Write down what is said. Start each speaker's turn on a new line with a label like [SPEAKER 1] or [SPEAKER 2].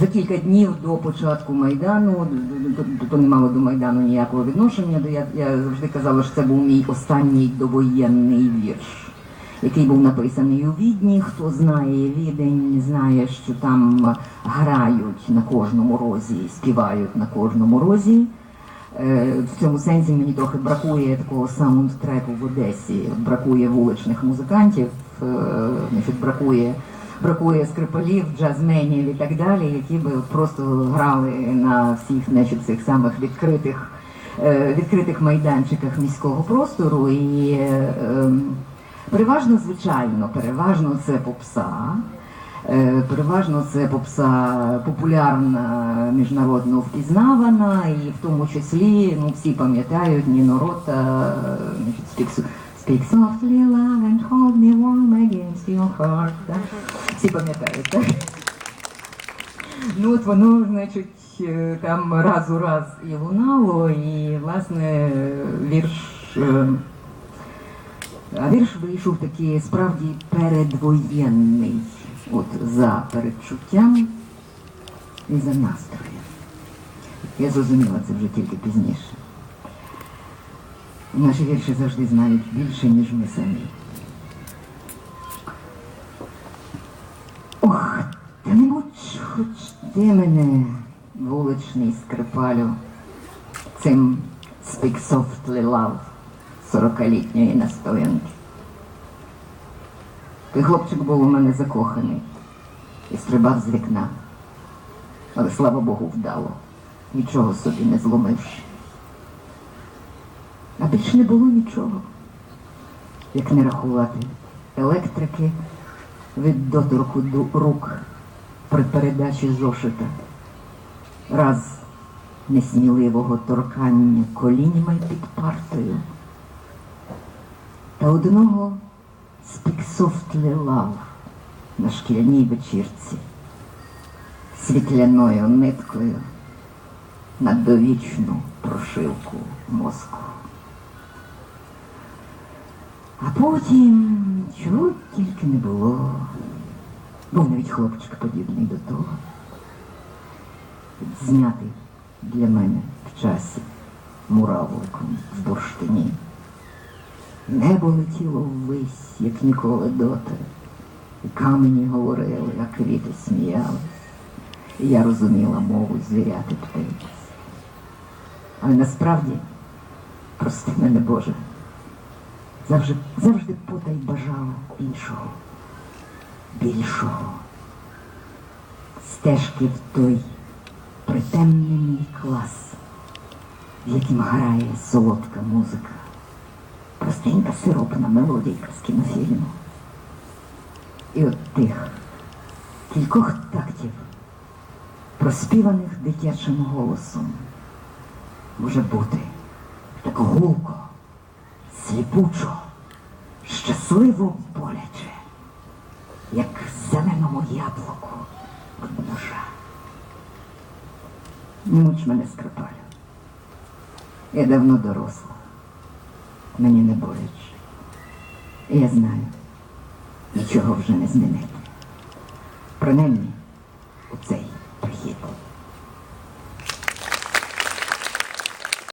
[SPEAKER 1] за кілька днів до початку Майдану, то не мало до Майдану ніякого відношення. Я, я завжди казала, що це був мій останній довоєнний вірш, який був написаний у Відні. Хто знає Відень, знає, що там грають на кожному розі, співають на кожному розі. Е, В цьому сенсі мені трохи бракує такого саундтреку в Одесі. Бракує вуличних музикантів, е, бракує, бракує скрипалів, джазменів і так далі, які би просто грали на всіх значить, цих самих відкритих, е, відкритих майданчиках міського простору. І ем, переважно, звичайно, переважно це попса. Е, Переважно це попса популярна, міжнародно впізнавана, і в тому числі ну, всі пам'ятають Ніно Рота, е, Speak, softly, love and hold me warm against your heart. Да? Всі пам'ятають, так? Ну от воно, значить, е, там раз у раз і лунало, і, власне, вірш. е, а вірш вийшов такий справді передвоєнний, от за передчуттям і за настроєм. Я зрозуміла це вже тільки пізніше. Наші вірші завжди знають більше, ніж ми самі. Ох, та не будь хоч ти мене, вуличний скрипалю, цим Softly Love сорокалітньої настоянки. Той хлопчик був у мене закоханий і стрибав з вікна. Але слава Богу, вдало, нічого собі не зломивши. А не було нічого, як не рахувати електрики від доторку до рук при передачі зошита. Раз несміливого торкання коліньми під партою та одного Softly Love на шкільній вечірці світляною ниткою на довічну прошивку мозку. А потім чого тільки не було. Був навіть хлопчик подібний до того. Знятий для мене в часі муравликом в бурштині. Небо летіло ввись, як ніколи доти. І камені говорили, а квіти сміялись. Я розуміла мову звіряти птиць. Але насправді, прости мене Боже, завжди, завжди потай бажала іншого, більшого. Стежки в той притемний мій клас, в яким грає солодка музика простенька сиропна мелодійка з кінофільму. І от тих кількох тактів, проспіваних дитячим голосом, може бути так гулко, сліпучо, щасливо боляче, як зеленому яблуку від ножа. Муч мене скрипалю. Я давно доросла мені не боляче. І я знаю, нічого вже не змінити. Принаймні у цей прихід.